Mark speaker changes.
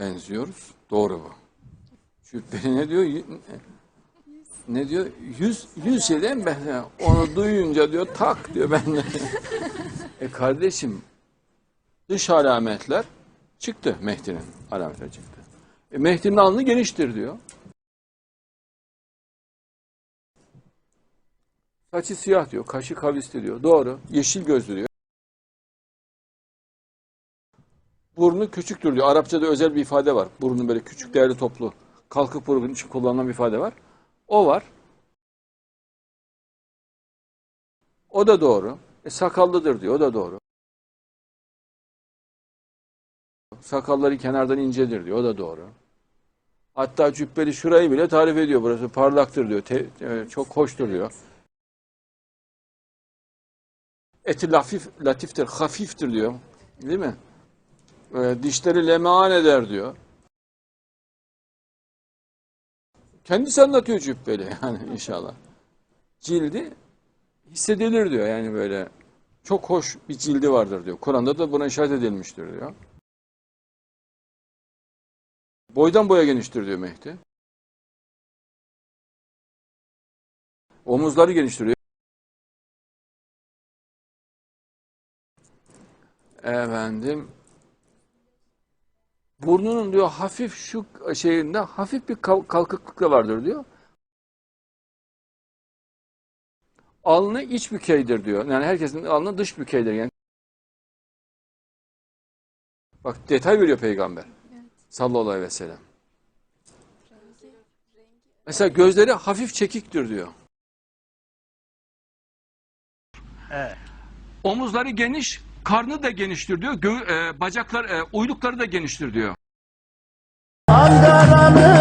Speaker 1: benziyoruz. Doğru bu. Cübbeli ne diyor? Ne diyor? Yüz, yüz şeyden ben onu duyunca diyor tak diyor ben de. e kardeşim dış alametler çıktı Mehdi'nin alametleri çıktı. E Mehdi'nin alnı geniştir diyor. Saçı siyah diyor. Kaşı kavisli diyor. Doğru. Yeşil gözlü diyor. Burnu küçüktür diyor. Arapçada özel bir ifade var. Burnu böyle küçük değerli toplu. Kalkıp burun için kullanılan bir ifade var. O var. O da doğru. E, sakallıdır diyor. O da doğru. Sakalları kenardan incedir diyor. O da doğru. Hatta cübbeli şurayı bile tarif ediyor. Burası parlaktır diyor. Te- e, çok hoştur diyor. Eti lafif, latiftir, hafiftir diyor. Değil mi? E, dişleri lemaan eder diyor. Kendisi anlatıyor cübbeli yani inşallah. Cildi hissedilir diyor yani böyle çok hoş bir cildi vardır diyor. Kur'an'da da buna işaret edilmiştir diyor. Boydan boya geniştir diyor Mehdi. Omuzları geniştir diyor. Efendim burnunun diyor hafif şu şeyinde hafif bir kal- kalkıklık da vardır diyor. Alnı iç bükeydir diyor. Yani herkesin alnı dış bükeydir. Yani Bak detay veriyor peygamber. Sallallahu aleyhi ve sellem. Mesela gözleri hafif çekiktir diyor.
Speaker 2: Evet.
Speaker 1: Omuzları geniş, karnı da geniştir diyor. Gö- e, bacaklar, e, uylukları da geniştir diyor.
Speaker 2: Ankara'nın